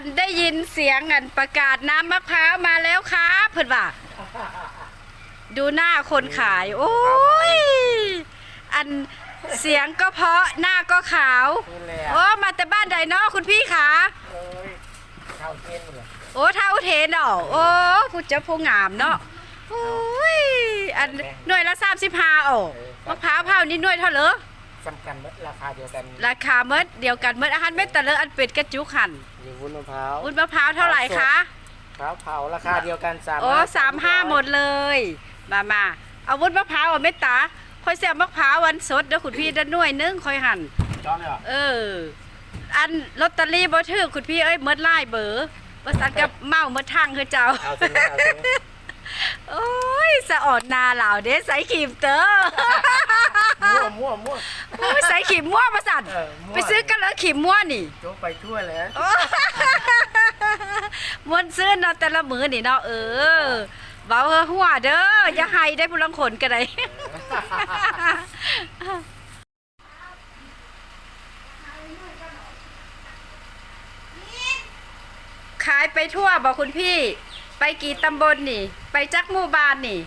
อันได้ยินเสียงอันประกาศน้ำมะพร้าวมาแล้วครับเพิ่นว่าดูหน้าคนขาย โอ้ย อันเสียงก็เพราะหน้าก็ขาว นี่แหละโอ้มาแต่บ้านใดเนาะคุณพี่คะเอ้ยเข้าเทนหมดเลยโอ้เท่าเทนเนาะโอ้ผู้เจ้าผู้งามเนาะโอ้ยอันหน่วยละสามสิบห้าโอ้มะพร้าวเผานี่หน่วยเท่าเหรอ สำคัญไหมราคาเดียวกันราคาเมื่อเดียวกันเมื่ออาหารเม็ดแต่ละอันเป็ดกระจุกหันอยู่วุ้นมะพร้าวอุ้นมะพร้าวเท่าไหร่คะมะพร้าวเผาราคาเดียวกันสามโอ้สามห้าหมดเลย มามาเอาวุ้นมะพร้าวเอาเม็ดตาค่อยแซ่บมะพร้าววันสดเด้อคุณพี่ด้านหน่วยนึงค่อยหั่นจอนเลยเหรอเออ อันลอตเตอรี่บ่ถือคุณพี่เอ้ยเมื่อไล่เบอร์บ่สันกับเมาเมื่อทางคือเจ้าเอาสินะเอาสินะโอ้ยสะอดนาเหล่าเด้ใส่ขีมเตอมั่ วมั่วมั่ว โอ้ยใส่ขีมมั่วมาสั่นเออมั่ว ไปซื้อกันแล้วขีมมั่วนี่โจ๊กไปทั่วเลยโอ้ มวนซื้อเนาะแต่ละมือนี่เนาะเออเบาเฮอหัวเด้ออย่าให้ได้ผู้ลังขนกันได ขายไปทั่วบอกคุณพี่ ไปกี่ตำบลนี่ ไปจักหมู่บ้านนี่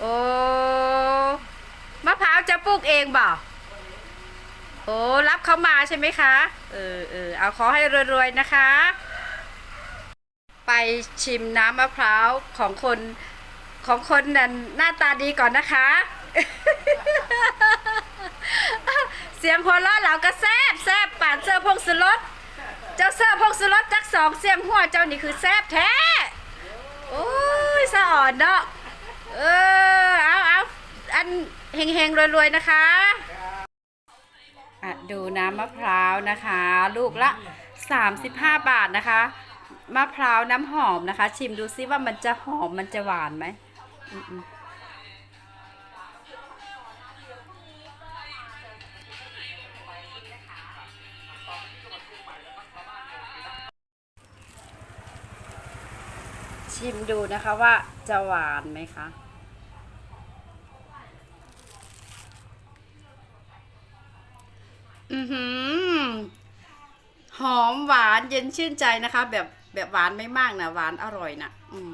โอ้ม ลูกเองบ่โอ้รับเขามาใช่ไหมคะ เออเออเอาขอให้รวยๆนะคะ ไปชิมน้ำมะพร้าวของคนของคนนั้นหน้าตาดีก่อนนะคะ เสียงหัวเราะเราก็แซบแซบป่านเสื้อพงสุรสเจ้าเสื้อพงสุรสจักสองเสียงหัวเจ้านี่คือแซบแท้ โอ้ยสะอ่อนเนาะเออ เฮงๆรวยๆนะคะอะดูน้ำมะพร้าวนะคะ ลูกละ 35 บาทนะคะมะพร้าวน้ำหอมนะคะ ชิมดูซิว่ามันจะหอมมันจะหวานไหมชิมดูนะคะว่าจะหวานไหมคะ อือหือหอมหวานเย็นชื่นใจนะคะ แบบแบบหวานไม่มากนะหวานอร่อยนะอืม